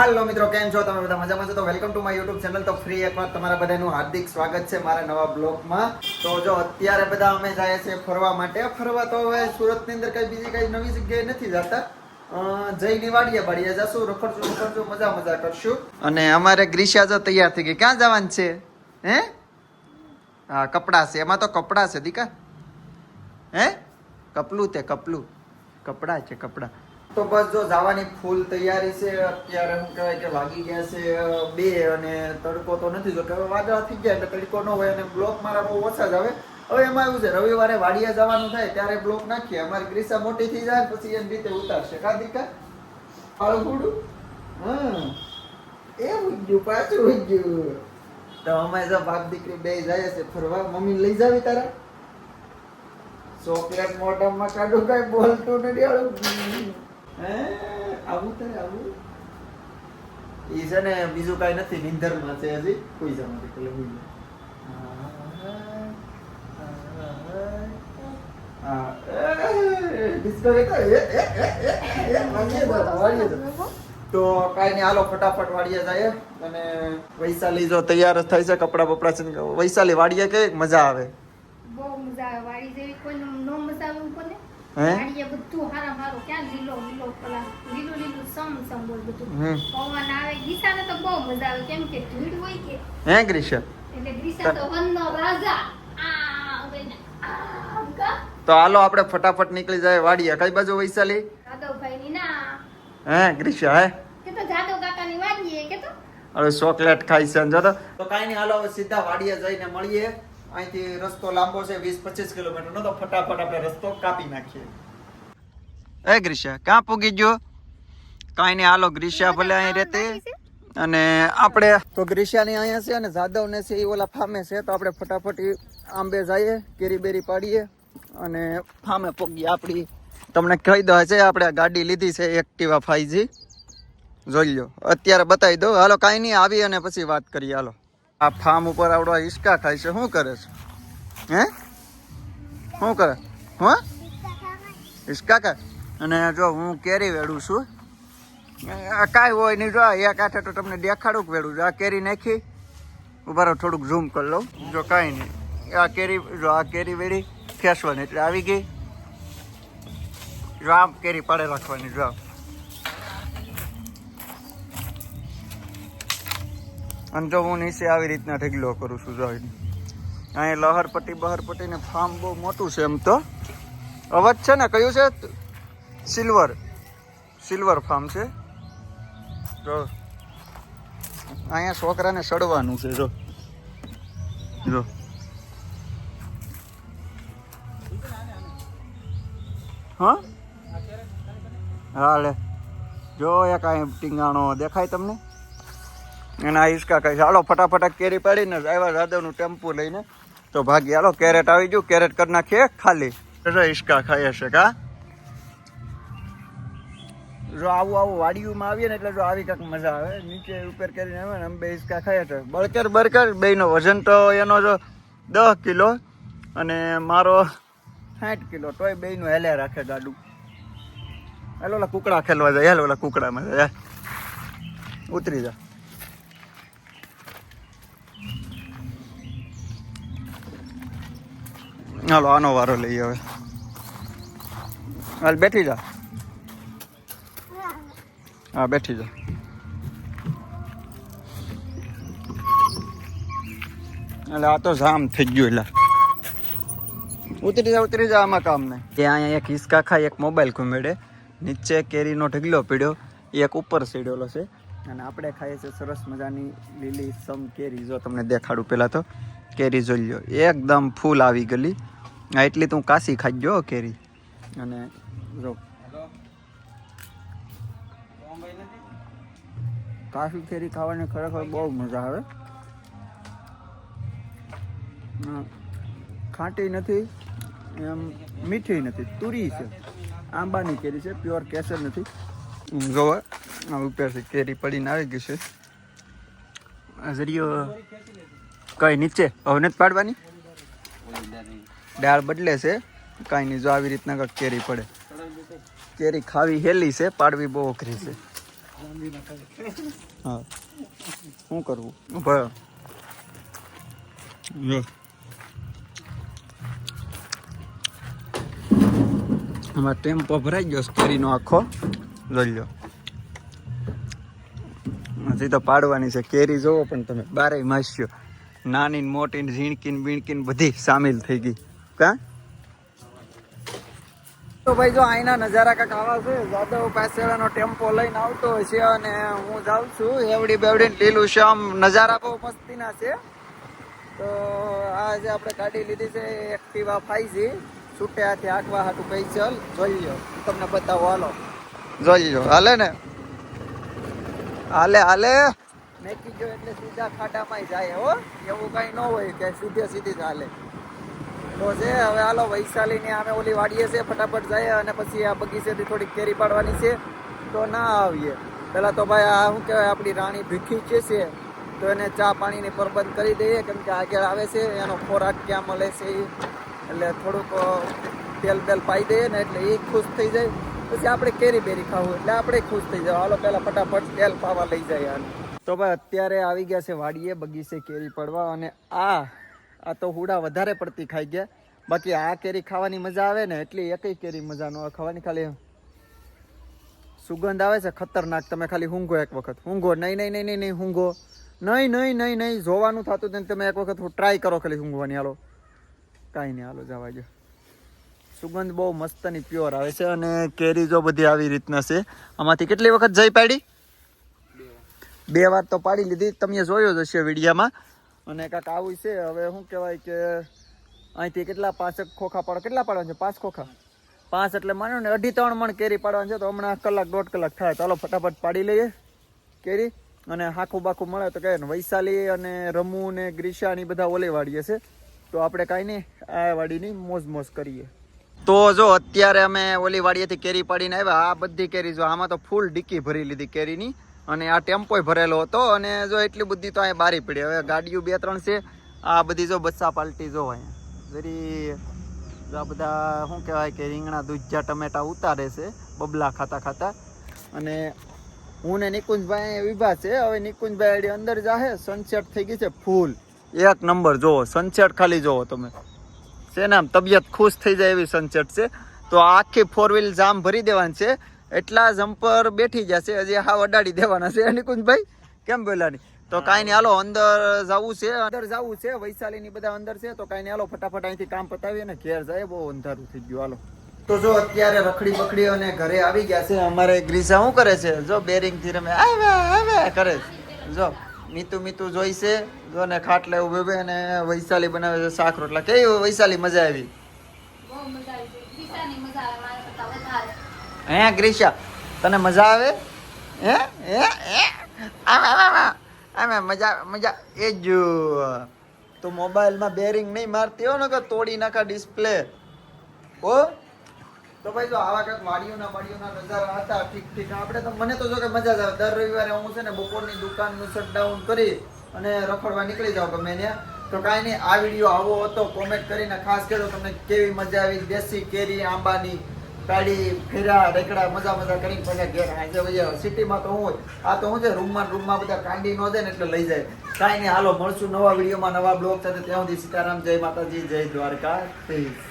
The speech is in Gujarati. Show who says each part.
Speaker 1: હાલો મિત્રો, કેમ છો? તમે બધા મજામાં છો? તો welcome to my YouTube channel તો ફ્રી એકવાર તમારા બધાનું હાર્દિક સ્વાગત છે મારા નવા બ્લોગમાં. તો જો, અત્યારે બધા અમે જાય છે ફરવા માટે. ફરવા તો હવે સુરતની અંદર કઈ બીજી કઈ નવી જગ્યાએ નથી જતા. જઈ વાડીએ વાડીએ જશું, રખડશું રખડશું, મજા મજા કરશું. અને અમારે ગ્રીષ્યા જો તૈયાર થઈ ગઈ. ક્યાં જવાનું છે? હે? હા, કપડા છે. એમાં તો કપડા છે, દીકા. હે? કપલું તે, કપલું. કપડા છે, કપડા. તો બસ જો જવાની ફૂલ તૈયારી છે, અત્યારે હું કહેવાય કે વાગી ગયા છે બે અને તડકો તો નથી જો કે વાદળા થઈ ગયા એટલે તડકો ન હોય અને બ્લોક મારા બહુ ઓછા જ આવે. હવે એમાં એવું છે, રવિવારે વાડિયા જવાનું થાય ત્યારે બ્લોક નાખીએ. અમારી ગ્રીસા મોટી થઈ જાય પછી એની રીતે ઉતારશે. કાર્તિકા દીકા? હા એવું ગયું, પાછું જ ગયું. તો અમે જો બાપ દીકરી બે જાય છે ફરવા, મમ્મી લઈ જાવી તારા? ચોકલેટ મોઢામાં કાઢું કઈ બોલતું નથી આવું તારે છે ને બીજું કઈ નથી નિંદરમાં છે હજી કોઈ પેલે હુઈ તો કાંઈ નહીં હાલો ફટાફટ વાડીએ જાય અને વૈશાલી જો તૈયાર જ થાય છે કપડા બપડા છે ને વૈશાલી વાડીએ કે મજા આવે?
Speaker 2: બહુ મજા આવે વાડી જેવી કોઈ નો મજા આવે ઉપર ને
Speaker 1: હે?
Speaker 2: બધું હારા હારું ક્યાં લીલો લીલો પેલા લીલું લીલું સમ સમ હોય બધું. પવન આવે દિશાને તો બહુ મજા આવે. કેમ કે ધૂળ હોય કે.
Speaker 1: હે
Speaker 2: એટલે દિશા તો વનનો રાજા.
Speaker 1: તો હાલો આપણે ફટાફટ નીકળી જાય વાડીએ. કઈ બાજુ વૈશાલી?
Speaker 2: જાદવભાઈ ની. ના
Speaker 1: હે ગ્રીશા હે?
Speaker 2: કે તો જાદવ કાકાની વાડીએ કે તો?
Speaker 1: હવે ચોકલેટ ખાઈ છે જો તો. તો કાંઈ નહીં હાલો હવે સીધા વાડીએ જઈને મળીએ. અહીંથી રસ્તો લાંબો છે વીસ પચીસ કિલોમીટરનો તો ફટાફટ આપણે રસ્તો કાપી નાખીએ. એ ગ્રીષા ક્યાં પૂગી ગયો? કાંઈ નહીં હાલો ગ્રીષા ભલે અહીં રહેતી. અને આપણે તો ગ્રીશાની અહીંયા છે અને જાદવ ને છે એ ઓલા ફામે છે તો આપણે ફટાફટ આંબે જઈએ કેરી બેરી પાડીએ અને ફામે પોગીએ આપણી. તમને કહી દો છે આપણે ગાડી લીધી છે એક્ટિવા ફાઈજી જોઈ લો અત્યારે બતાવી દો હાલો કાંઈ નહીં આવી અને પછી વાત કરીએ હાલો. આ ફાર્મ ઉપર આવડો હિસકા ખાય છે. શું કરે છે? હે? શું કરે? હું? હિસકા ખાય અને જો હું કેરી વેડું છું. આ કાંઈ હોય નહીં. જો એક આઠે તો તમને દેખાડું વેડું. છું. આ કેરી નાખી. ઊભા રહો, થોડુંક ઝૂમ કરી લઉં. જો કાંઈ નહીં. આ કેરી, જો આ કેરી વેડી ખેંચવાની એટલે આવી ગઈ. જો આમ કેરી પાડે રાખવાની. જો. અને જો હું નીચે આવી રીતના ઢગલો કરું છું જોઈ અહીં લહરપટ્ટી, બહરપટ્ટી ને ફાર્મ બહુ મોટું છે એમ તો. અવાજ છે ને? કયું છે? સિલ્વર. સિલ્વર ફાર્મ છે. જો. અહીંયા છોકરાને સડવાનું છે, જો. જો. હા? હા લે જો એક અહીં ટીંગાણો દેખાય તમને? એના હિસકા કઈ હાલો, ફટાફટ કેરી પાડીને આવ્યા રાધવનું ટેમ્પુ લઈને. તો ભાગી, હાલો, કેરેટ આવી ગયું. કેરેટ કરી નાખીએ, ખાલી. હિસકા ખાઈ હશે કા? જો આવું આવું વાડીયુંમાં આવીએ ને એટલે જો આવી કંઈક મજા આવે. નીચે ઉપર કરીને આવે ને અમે બે હિસકા ખાઈએ તો બળકર બળકર બેનો વજન તો એનો જો દસ કિલો અને મારો સાઠ કિલો, તોય બેયનું હેલે રાખે ગાડું. હેલો, ઓલા કુકડા ખેલવા જાય. હેલો, ઓલા કુકડામાં જાય. ઉતરી જા. હાલો, આનો વારો લઈએ હવે હાલ બેઠી જા. હા, બેઠી જા. એટલે આ તો જામ થઈ ગયું એટલે. ઉતરી જા ઉતરી જા આમાં કામ નહીં કે અહીંયા એક હિસકા ખાઈ, એક મોબાઈલ ઘૂમેડે. નીચે કેરીનો ઢગલો પીડ્યો, એક ઉપર સીડેલો છે. અને આપણે ખાઈએ છીએ સરસ મજાની લીલી સમ કેરી. જો તમને દેખાડું પહેલાં તો. કેરી જોઈ લો એકદમ ફૂલ આવી ગયેલી આ એટલી તું કાશી ગયો કેરી. અને જો. કાશી કેરી ખાવાની ખરેખર બહુ મજા આવે. ખાટી નથી, એમ મીઠી નથી, તુરી છે. આંબાની કેરી છે, પ્યોર કેસર નથી. જોવો આ ઉપરથી કેરી પડીને આવી ગઈ છે. જરીયો કઈ નીચે, હવે નથી પાડવાની? દાળ બદલે છે. કાંઈ નહીં જો આવી રીતના કાંઈક કેરી પડે. કેરી ખાવી હેલી છે પાડવી બહુ અઘરી છે. હા. શું કરવું. જો. આમાં ટેમ્પો ભરાઈ ગયો કેરીનો આખો. લઈ લો. હજી તો પાડવાની છે કેરી જોવો પણ તમે. બારે માસ્યો નાની મોટી ઝીણકીન ઝીણકી ને બીણકી ને બધી સામેલ થઈ ગઈ. કા? તો ભાઈ જો અહીંના નજારા કાંક આવા છે જાદવ પાસેવાનો ટેમ્પો લઈને આવતો છે અને હું જાઉં છું. એવડી બેવડી લીલું છે આમ નજારા બહુ મસ્તીના છે. તો આ જે આપણે ગાડી લીધી છે એક્ટિવા ફાઈજી. છૂટે હાથે આંકવા હાટું કઈ ચલ જોઈ લો તમને બતાવો હાલો. જોઈ લો હાલે ને? હાલે હાલે. મેકી જો એટલે સીધા ખાડામાં જાય હો. એવું કઈ ન હોય કે સીધે સીધી જ હાલે. તો છે. હવે હાલો વૈશાલીની અમે ઓલી વાડીએ છે ફટાફટ જાય અને પછી આ બગીચેથી થોડીક કેરી પાડવાની છે. તો ના આવીએ. પેલા તો ભાઈ આ શું કહેવાય, આપણી રાણી ભીખી છે છે. તો એને ચા પાણીની પરબંધ કરી દઈએ, કેમ કે આગળ આવે છે. એનો ખોરાક ક્યાં મળે છે એ. એટલે થોડુંક તેલ તેલ પાઈ દઈએ ને એટલે એ ખુશ થઈ જાય. પછી આપણે કેરી બેરી ખાવું એટલે આપણે ખુશ થઈ જાય. હાલો પેલા ફટાફટ તેલ પાવા લઈ જાય તો ભાઈ અત્યારે આવી ગયા છે વાડીએ બગીચે કેરી પડવા અને આ આ તો હુડા વધારે પડતી ખાઈ ગયા. બાકી આ કેરી ખાવાની મજા આવે ને, એટલી એકય કેરી મજા ન ખાવાની ખાલી સુગંધ આવે છે, ખતરનાક. તમે ખાલી ઊંઘો એક વખત. ઊંઘો નહીં નહીં નહીં નહીં નહીં ઊંઘો નહીં નહીં નહીં નહીં, જોવાનું થતું ને તમે એક વખત ટ્રાય કરો ખાલી ઊંઘવાની હાલો. કાંઈ નહીં, હાલો, જવા ગયો સુગંધ બહુ મસ્તની પ્યોર આવે છે અને કેરી જો બધી આવી રીતના છે. આમાંથી કેટલી વખત જઈ પાડી? બે વાર તો પાડી લીધી. તમે જોયો જ હશે વિડીયામાં. અને કાંક આવું છે. હવે શું કહેવાય કે અહીંથી કેટલા પાંચેક ખોખા પાડો? કેટલા પાડવાના છે? પાંચ ખોખા? પાંચ એટલે માનો ને અઢી ત્રણ મણ કેરી પાડવાની છે તો હમણાં કલાક, દોઢ કલાક થાય. ચાલો ફટાફટ પાડી લઈએ કેરી. અને હાખું બાખું મળે તો કહે ને વૈશાલી અને રમુ ને ગ્રીશા ની બધા ઓલે વાળીએ છે. તો આપણે કાંઈ નહીં, આ વાડીની મોજ મોજ કરીએ. તો જો અત્યારે અમે ઓલી વાડીએથી કેરી પાડીને આવ્યા. આ બધી કેરી જો આમાં તો ફૂલ ડીકી ભરી લીધી કેરીની. અને આ ટેમ્પોય ભરેલો હતો અને જો એટલી બધી તો અહીંયા બારી પડી. હવે ગાડીઓ બે ત્રણ છે. આ બધી જો બચ્ચા પાલટી જો અહીંયા. જરી આ બધા, શું કહેવાય કે, રીંગણા, દૂધજા, ટમેટા ઉતારે છે. બબલા ખાતા ખાતા. અને હું ને નિકુંજભાઈ વિભા છે. હવે નિકુંજભાઈ આડી અંદર જાહે. સનસેટ થઈ ગઈ છે ફૂલ. એક નંબર જોવો સનસેટ ખાલી જોવો તમે. છે ને આમ તબિયત ખુશ થઈ જાય એવી સનસેટ છે. તો આખી ફોર વ્હીલ જામ ભરી દેવાની છે. એટલા જમ્પર બેઠી જશે હજી હા અડાડી દેવાના છે નિકુંજભાઈ કેમ બોલ્યા નહીં? તો કાંઈ નહીં હાલો અંદર જવું છે અંદર જવું છે વૈશાલી ની બધા અંદર છે તો કાંઈ નહીં હાલો ફટાફટ અહીંથી કામ પતાવીએ ને ઘેર જાય બહુ અંધારું થઈ ગયું હાલો. તો જો અત્યારે રખડી બખડી અને ઘરે આવી ગયા છે અમારે ગ્રીસા શું કરે છે? જો બેરિંગથી રમે આવે આવે કરે છે. જો મીતુ મીતુ જોઈશે જો ને ખાટલે ઉભે ઉભે અને વૈશાલી બનાવે છે શાક રોટલા. કેવી વૈશાલી મજા આવી?
Speaker 2: બહુ મજા આવી છે દિશાની મજા આવે મારા કરતા વધારે
Speaker 1: હે, ગ્રીશા, તને મજા આવે? હે હે હે? આમ. આમ આમ મજા મજા. એ જો. તો મોબાઈલમાં બેરિંગ નહીં મારતી હો ને કે તોડી નાખા ડિસ્પ્લે ઓ તો ભાઈ જો આવા કંઈક વાડીઓના વાડીઓના નજારા હતા, ઠીક ઠીક. આપણે તો, મને તો જો કે મજા જ આવે. દર રવિવારે હું છે ને બપોરની દુકાનનું શટડાઉન કરી અને રખડવા નીકળી જાઉં ગમે ત્યાં. તો કાંઈ નહીં, આ વીડિયો આવો હતો કોમેન્ટ કરીને ખાસ કરો તમને કેવી મજા આવી. દેશી કેરી, આંબાની કાઢી ફેરા રેકડા મજા મજા કરીને પછી ઘેર આજે ભાઈ સિટીમાં તો હું આ તો હું છે, રૂમમાં રૂમમાં બધા કાંડી નો દે ને એટલે લઈ જાય. કાંઈ નહીં, હાલો, મળશું નવા વિડીયોમાં નવા બ્લોગ સાથે. ત્યાં સુધી સીતારામ, જય માતાજી, જય દ્વારકા